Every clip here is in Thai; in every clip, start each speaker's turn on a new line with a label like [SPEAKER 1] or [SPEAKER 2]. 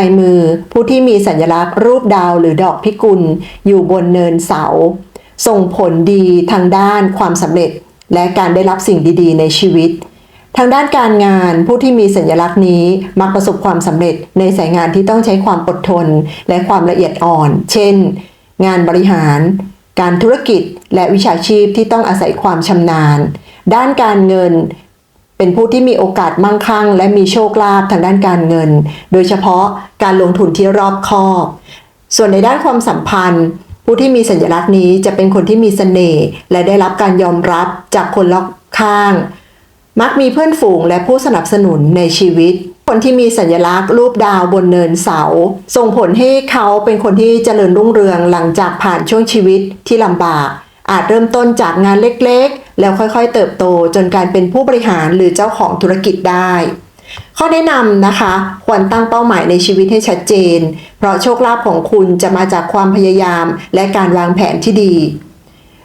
[SPEAKER 1] ในมือผู้ที่มีสัญลักษณ์รูปดาวหรือดอกพิกุล อยู่บนเนินเสา ส่งผลดีทางด้านความสำเร็จ และการได้รับสิ่งดีๆ ในชีวิต ทางด้านการงานผู้ที่มีสัญลักษณ์นี้มักประสบความสำเร็จในสายงานที่ต้องใช้ความอดทน และความละเอียดอ่อน เช่น งานบริหาร การธุรกิจและวิชาชีพที่ต้องอาศัยความชำนาญ ด้านการเงิน เป็นผู้ที่มีโอกาสมั่งคั่ง และมีโชคลาภทางด้านการเงิน โดยเฉพาะการลงทุนที่รอบคอบ ส่วนในด้านความสัมพันธ์ ผู้ที่มีสัญลักษณ์นี้จะเป็นคนที่มีเสน่ห์และได้รับการยอมรับจากคนรอบข้าง มักมีเพื่อนฝูงและผู้สนับสนุนในชีวิต คนที่มีสัญลักษณ์รูปดาวบนเนินเสา ส่งผลให้เขาเป็นคนที่เจริญรุ่งเรืองหลังจากผ่านช่วงชีวิตที่ลำบาก อาจเริ่มต้นจากงานเล็กๆ แล้วค่อยๆ เติบโตจนการเป็นผู้บริหารหรือเจ้าของธุรกิจได้ ข้อแนะนำนะคะ ควรตั้งเป้าหมายในชีวิตให้ชัดเจน เพราะโชคลาภของคุณจะมาจากความพยายาม และการวางแผนที่ดี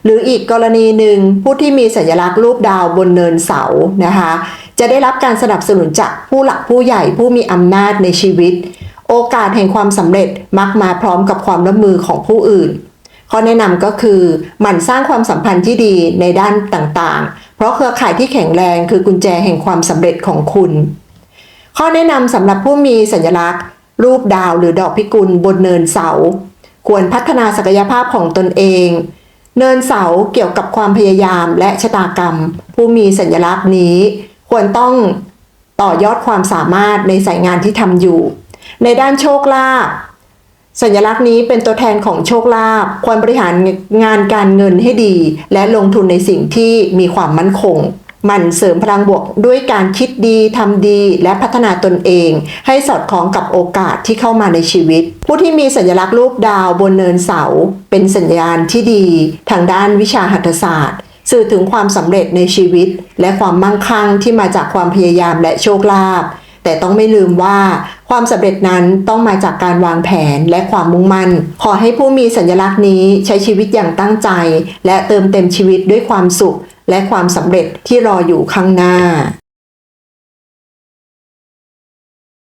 [SPEAKER 1] หรืออีกกรณีหนึ่งผู้ที่มีสัญลักษณ์รูปดาวบนเนินเสานะคะ จะได้รับการสนับสนุนจากผู้หลักผู้ใหญ่ผู้มีอำนาจในชีวิต โอกาสแห่งความสำเร็จมักมาพร้อมกับความร่วมมือของผู้อื่น ข้อแนะนำก็คือหมั่นสร้างความสัมพันธ์ที่ดีในด้านต่างๆ เพราะเครือข่ายที่แข็งแรงคือกุญแจแห่งความสำเร็จของคุณ ข้อแนะนำสำหรับผู้มีสัญลักษณ์ รูปดาวหรือดอกพิกุลบนเนินเสา ควรพัฒนาศักยภาพของตนเอง เนินเสาเกี่ยวกับความพยายามและชะตากรรม ผู้มีสัญลักษณ์นี้ ควรต้องต่อยอดความสามารถในสายงานที่ทำอยู่ ในด้านโชคลาภ สัญลักษณ์นี้เป็นตัวแทนของโชคลาภควรบริหารงานการเงินให้ดี และลงทุนในสิ่งที่มีความมั่นคง มันเสริมพลังบวกด้วยการคิดดีทำดี และพัฒนาตนเอง ให้สอดคล้องกับโอกาสที่เข้ามาในชีวิต ผู้ที่มีสัญลักษณ์รูปดาวบนเนินเสา เป็นสัญญาณที่ดี ทางด้านวิชาหัตถศาสตร์ สื่อถึงความสำเร็จในชีวิต และความมั่งคั่งที่มาจากความพยายามและโชคลาภ แต่ต้องไม่ลืมว่าความสำเร็จนั้นต้องมาจากการวางแผนและความมุ่งมั่น ขอให้ผู้มีสัญลักษณ์นี้ใช้ชีวิตอย่างตั้งใจ และเติมเต็มชีวิตด้วยความสุข และความสำเร็จที่รออยู่ข้างหน้า